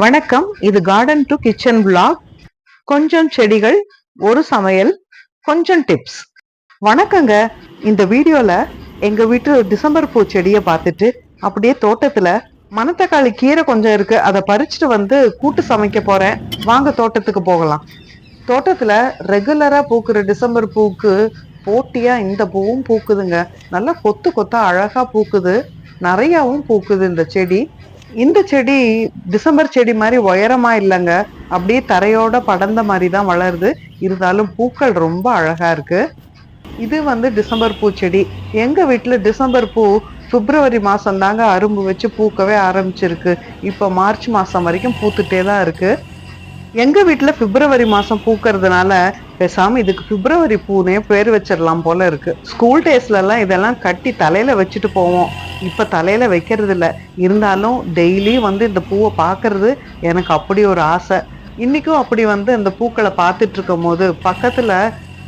வணக்கம். இது garden to kitchen black கொஞ்சம் செடிகள் ஒரு சமையல் கொஞ்சம் டிப்ஸ் வணக்கங்க. இந்த வீடியோல எங்க வீட்டு டிசம்பர் பூ செடியை பார்த்துட்டு அப்படியே தோட்டத்துல மணத்தக்காளி கீரை கொஞ்சம் இருக்கு அதை பறிச்சுட்டு வந்து கூட்டு சமைக்க போறேன். வாங்க தோட்டத்துக்கு போகலாம். தோட்டத்துல ரெகுலரா பூக்குற டிசம்பர் பூக்கு போட்டியா இந்த பூவும் பூக்குதுங்க. நல்லா கொத்து கொத்தா அழகா பூக்குது. நிறையாவும் பூக்குது இந்த செடி. இந்த செடி டிசம்பர் செடி மாதிரி உயரமா இல்லைங்க. அப்படியே தரையோட படர்ந்த மாதிரி தான் வளருது. இருந்தாலும் பூக்கள் ரொம்ப அழகா இருக்கு. இது வந்து டிசம்பர் பூ செடி. எங்க வீட்டுல டிசம்பர் பூ பிப்ரவரி மாசம் தாங்க அரும்பு வச்சு பூக்கவே ஆரம்பிச்சிருக்கு. இப்போ மார்ச் மாசம் வரைக்கும் பூத்துட்டே தான் இருக்கு. எங்கள் வீட்டில் பிப்ரவரி மாதம் பூக்கிறதுனால பேசாமல் இதுக்கு பிப்ரவரி பூனே பேர் வச்சிடலாம் போல இருக்குது ஸ்கூல் டேஸ்லலாம் இதெல்லாம் கட்டி தலையில் வச்சுட்டு போவோம். இப்போ தலையில் வைக்கிறது இல்லை. இருந்தாலும் டெய்லி வந்து இந்த பூவை பார்க்கறது எனக்கு அப்படி ஒரு ஆசை. இன்றைக்கும் அப்படி வந்து இந்த பூக்களை பார்த்துட்டு இருக்கும் போது பக்கத்தில்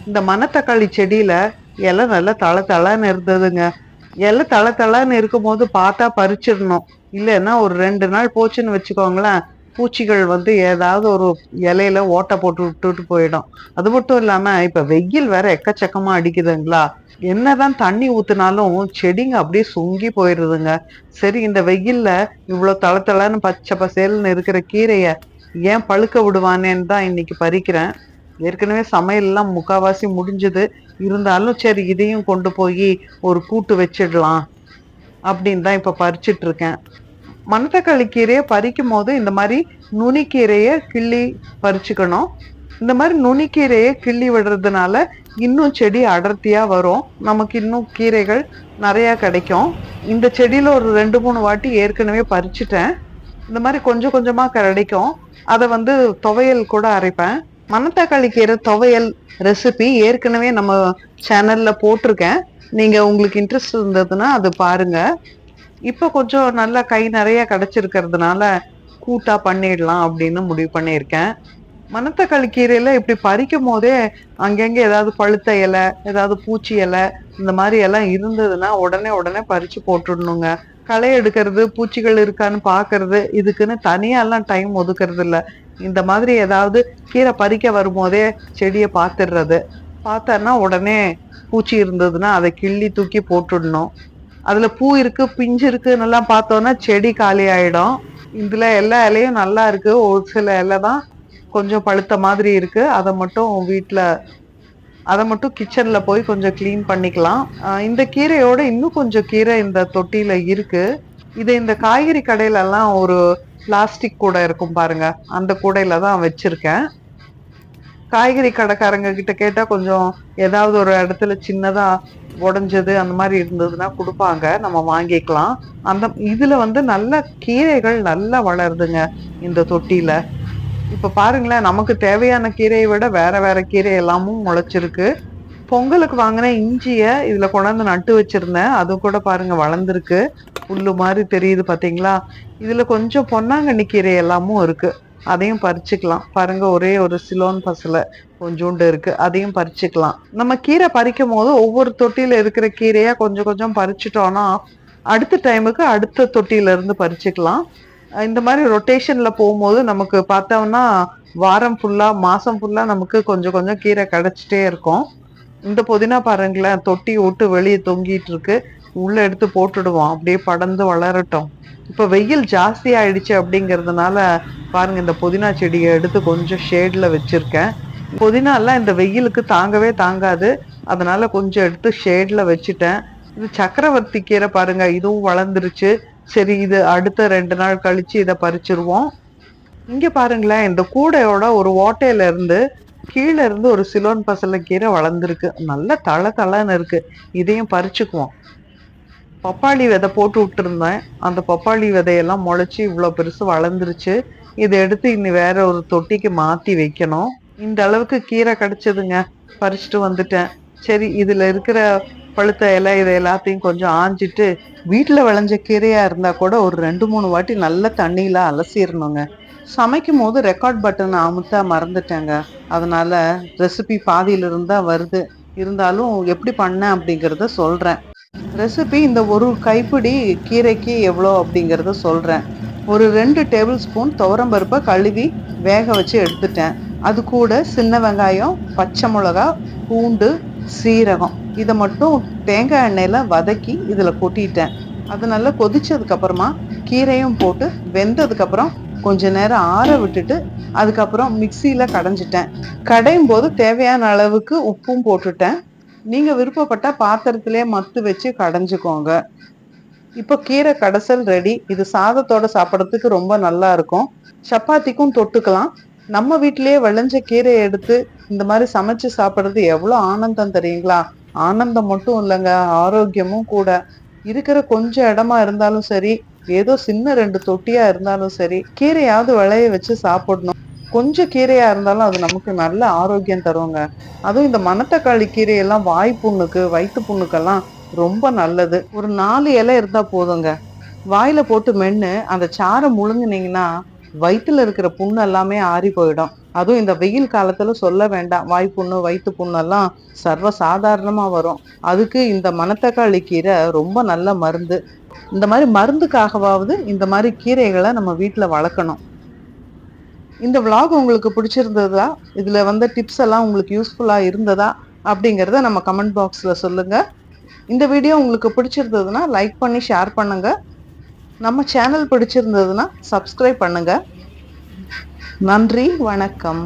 இந்த மணத்தக்காளி செடியில இலை நல்லா தள தளன்னு இருந்ததுங்க. இலை தள தளன்னு இருக்கும்போது பார்த்தா பறிச்சிடணும். இல்லைன்னா ஒரு ரெண்டு நாள் போச்சுன்னு வச்சுக்கோங்களேன். பூச்சிகள் வந்து ஏதாவது ஒரு இலையில ஓட்டை போட்டு விட்டுட்டு போயிடும். அது மட்டும் இல்லாம இப்ப வெயில் வேற எக்கச்சக்கமா அடிக்குதுங்களா? என்னதான் தண்ணி ஊத்துனாலும் செடிங்க அப்படியே சுங்கி போயிடுதுங்க. சரி இந்த வெயில்ல இவ்வளவு தளத்தளன்னு பச்சை பசேல்னு இருக்கிற கீரைய ஏன் பழுக்க விடுவானேன்னு தான் இன்னைக்கு பறிக்கிறேன். ஏற்கனவே சமையல்லாம் முக்காவாசி முடிஞ்சது. இருந்தாலும் சரி இதையும் கொண்டு போய் ஒரு கூட்டு வச்சிடலாம் அப்படின்னு தான் இப்ப பறிச்சிட்டு இருக்கேன். மணத்தக்காளி கீரையை பறிக்கும் போது இந்த மாதிரி நுனிக்கீரையை கிள்ளி பறிச்சுக்கணும். இந்த மாதிரி நுனிக்கீரையை கிள்ளி விடுறதுனால இன்னும் செடி அடர்த்தியாக வரும். நமக்கு இன்னும் கீரைகள் நிறையா கிடைக்கும். இந்த செடியில் ஒரு ரெண்டு மூணு வாட்டி ஏற்கனவே பறிச்சுட்டேன். இந்த மாதிரி கொஞ்சம் கொஞ்சமாக கிடைக்கும். அதை வந்து துவையல் கூட அரைப்பேன். மணத்தக்காளி கீரை துவையல் ரெசிபி ஏற்கனவே நம்ம சேனலில் போட்டிருக்கேன். நீங்கள் உங்களுக்கு இன்ட்ரெஸ்ட் இருந்ததுன்னா அது பாருங்கள் இப்போ கொஞ்சம் நல்லா கை நிறைய கிடைச்சிருக்கிறதுனால கூட்டா பண்ணிடலாம் அப்படின்னு முடிவு பண்ணியிருக்கேன். மணத்தக்காளி கீரையில இப்படி பறிக்கும் போதே அங்கங்க ஏதாவது பழுத்த இலை ஏதாவது பூச்சி இலை இந்த மாதிரி எல்லாம் இருந்ததுன்னா உடனே உடனே பறிச்சு போட்டுடணுங்க. களை எடுக்கிறது பூச்சிகள் இருக்கான்னு பாக்குறது இதுக்குன்னு தனியா எல்லாம் டைம் ஒதுக்குறது இல்ல. இந்த மாதிரி ஏதாவது கீரை பறிக்க வரும்போதே செடியை பார்த்துடுறது. பார்த்தோன்னா உடனே பூச்சி இருந்ததுன்னா அதை கிள்ளி தூக்கி போட்டுடணும். அதுல பூ இருக்கு பிஞ்சு இருக்குன்னு பார்த்தோன்னா செடி காலி ஆயிடும். இதுல எல்லா இலையும் நல்லா இருக்கு. ஒரு சில இலை தான் கொஞ்சம் பழுத்த மாதிரி இருக்கு. அதை மட்டும் வீட்டில் அதை மட்டும் கிச்சனில் போய் கொஞ்சம் க்ளீன் பண்ணிக்கலாம். இந்த கீரையோட இன்னும் கொஞ்சம் கீரை இந்த தொட்டியில் இருக்கு. இது இந்த காய்கறி கடையிலலாம் ஒரு பிளாஸ்டிக் கூடை இருக்கும் பாருங்க. அந்த கூடையில தான் வச்சிருக்கேன். காய்கறி கடைக்காரங்க கிட்ட கேட்டால் கொஞ்சம் ஏதாவது ஒரு இடத்துல சின்னதாக உடஞ்சது அந்த மாதிரி இருந்ததுன்னா கொடுப்பாங்க. நம்ம வாங்கிக்கலாம். அந்த இதில் வந்து நல்ல கீரைகள் நல்லா வளருதுங்க இந்த தொட்டியில். இப்போ பாருங்களேன் நமக்கு தேவையான கீரையை விட வேற வேற கீரை எல்லாமும் முளைச்சிருக்கு. பொங்கலுக்கு வாங்கின இஞ்சியை இதில் கொண்டாந்து நட்டு வச்சிருந்தேன். அது கூட பாருங்க வளர்ந்துருக்கு. புல்லு மாதிரி தெரியுது பார்த்தீங்களா இதில் கொஞ்சம் பொன்னாங்கண்ணி கீரை எல்லாமும் இருக்குது அதையும் பறிச்சுக்கலாம். பாருங்க ஒரே ஒரு சிலோன் பசலை. கொஞ்சோண்டு இருக்குது அதையும் பறிச்சுக்கலாம். நம்ம கீரை பறிக்கும் போது ஒவ்வொரு தொட்டியில் இருக்கிற கீரையாக கொஞ்சம் கொஞ்சம் பறிச்சிட்டோன்னா அடுத்த டைமுக்கு அடுத்த தொட்டியிலேருந்து பறிச்சுக்கலாம். இந்த மாதிரி ரொட்டேஷனில் போகும்போது நமக்கு பார்த்தோம்னா வாரம் ஃபுல்லாக மாதம் ஃபுல்லாக நமக்கு கொஞ்சம் கொஞ்சம் கீரை கிடச்சிட்டே இருக்கும். இந்த புதினா பாருங்களேன் தொட்டி விட்டு வெளியே தொங்கிட்டு இருக்கு. உள்ளே எடுத்து போட்டுடுவோம். அப்படியே படர்ந்து வளரட்டும். இப்போ வெயில் ஜாஸ்தி ஆயிடுச்சு அப்படிங்கிறதுனால பாருங்க இந்த புதினா செடியை எடுத்து கொஞ்சம் ஷேடில் வச்சுருக்கேன். புதினாலாம் இந்த வெயிலுக்கு தாங்கவே தாங்காது. அதனால கொஞ்சம் எடுத்து ஷேட்ல வச்சுட்டேன். இது சக்கரவர்த்தி கீரை பாருங்க இதுவும் வளர்ந்துருச்சு. சரி இது அடுத்த ரெண்டு நாள் கழிச்சு இதை பறிச்சிருவோம். இங்க பாருங்களேன் இந்த கூடையோட ஒரு ஓட்டையில இருந்து கீழே இருந்து ஒரு சிலோன் பசல கீரை வளர்ந்துருக்கு. நல்ல தள தளன்னு இருக்கு. இதையும் பறிச்சுக்குவோம். பப்பாளி விதை போட்டு விட்டுருந்தேன். அந்த பப்பாளி விதையெல்லாம் முளைச்சி இவ்வளோ பெருசு வளர்ந்துருச்சு. இதை எடுத்து இனி வேற ஒரு தொட்டிக்கு மாற்றி வைக்கணும். இந்த அளவுக்கு கீரை கிடைச்சதுங்க. பறிச்சுட்டு வந்துட்டேன். சரி இதுல இருக்கிற பழுத்த இலை இதை எல்லாத்தையும் கொஞ்சம் ஆஞ்சிட்டு வீட்டில் விளைஞ்ச கீரையா இருந்தா கூட ஒரு ரெண்டு மூணு வாட்டி நல்ல தண்ணியில அலசிடணுங்க சமைக்கும் போது ரெக்கார்ட் பட்டன் அமுத்தா மறந்துட்டேங்க. அதனால ரெசிபி பாதியிலிருந்து தான் வருது. இருந்தாலும் எப்படி பண்ணேன் அப்படிங்கிறத சொல்றேன். ரெசிபி இந்த ஒரு கைப்பிடி கீரைக்கு எவ்வளோ அப்படிங்கிறத சொல்றேன். ஒரு ரெண்டு டேபிள் ஸ்பூன் துவரம்பருப்பை கழுவி வேக வச்சு எடுத்துட்டேன். அது கூட சின்ன வெங்காயம் பச்சை மிளகா பூண்டு சீரகம். இதை மட்டும் தேங்காய் எண்ணெயில் வதக்கி இதில் கொட்டிட்டேன். அது நல்லா கொதிச்சதுக்கப்புறமா கீரையும் போட்டு வெந்ததுக்கப்புறம் கொஞ்ச நேரம் ஆற விட்டுட்டு அதுக்கப்புறம் மிக்சியில் கடைஞ்சிட்டேன். கடையும் போது தேவையான அளவுக்கு உப்பும் போட்டுட்டேன். நீங்கள் விருப்பப்பட்ட பாத்திரத்திலே மத்து வச்சு கடைஞ்சிக்கோங்க. இப்போ கீரை கடைசல் ரெடி. இது சாதத்தோட சாப்பிட்றதுக்கு ரொம்ப நல்லா இருக்கும். சப்பாத்திக்கும் தொட்டுக்கலாம். நம்ம வீட்டிலேயே விளைஞ்ச கீரையை எடுத்து இந்த மாதிரி சமைச்சு சாப்பிட்றது எவ்வளோ ஆனந்தம் தெரியுங்களா? ஆனந்தம் மட்டும் இல்லைங்க ஆரோக்கியமும் கூட. இருக்கிற கொஞ்சம் இடமா இருந்தாலும் சரி ஏதோ சின்ன ரெண்டு தொட்டியா இருந்தாலும் சரி கீரையாவது விளைய வச்சு சாப்பிடணும். கொஞ்சம் கீரையா இருந்தாலும் அது நமக்கு நல்ல ஆரோக்கியம் தருவோங்க அதுவும் இந்த மணத்தக்காளி கீரையெல்லாம் வாய் புண்ணுக்கு வயிற்று புண்ணுக்கெல்லாம் ரொம்ப நல்லது. ஒரு நாலு இலை இருந்தா போதுங்க. வாயில போட்டு மென்று அந்த சாரை முழுங்குனீங்கன்னா வயிற்றுல இருக்கிற புண்ணு எல்லாமே ஆறி போயிடும். அதுவும் இந்த வெயில் காலத்துல சொல்ல வேண்டாம். வாய் புண்ணு வயிற்று புண்ணெல்லாம் சர்வ சாதாரணமா வரும். அதுக்கு இந்த மணத்தக்காளி கீரை ரொம்ப நல்ல மருந்து. இந்த மாதிரி மருந்துக்காகவாவது இந்த மாதிரி கீரைகளை நம்ம வீட்டில் வளர்க்கணும். இந்த விலாக் உங்களுக்கு பிடிச்சிருந்ததா? இதில் வந்த டிப்ஸ் எல்லாம் உங்களுக்கு யூஸ்ஃபுல்லாக இருந்ததா? அப்படிங்கிறத நம்ம கமெண்ட் பாக்ஸில் சொல்லுங்கள் இந்த வீடியோ உங்களுக்கு பிடிச்சிருந்ததுன்னா லைக் பண்ணி ஷேர் பண்ணுங்கள் நம்ம சேனல் பிடிச்சிருந்ததுன்னா சப்ஸ்கிரைப் பண்ணுங்க. நன்றி வணக்கம்.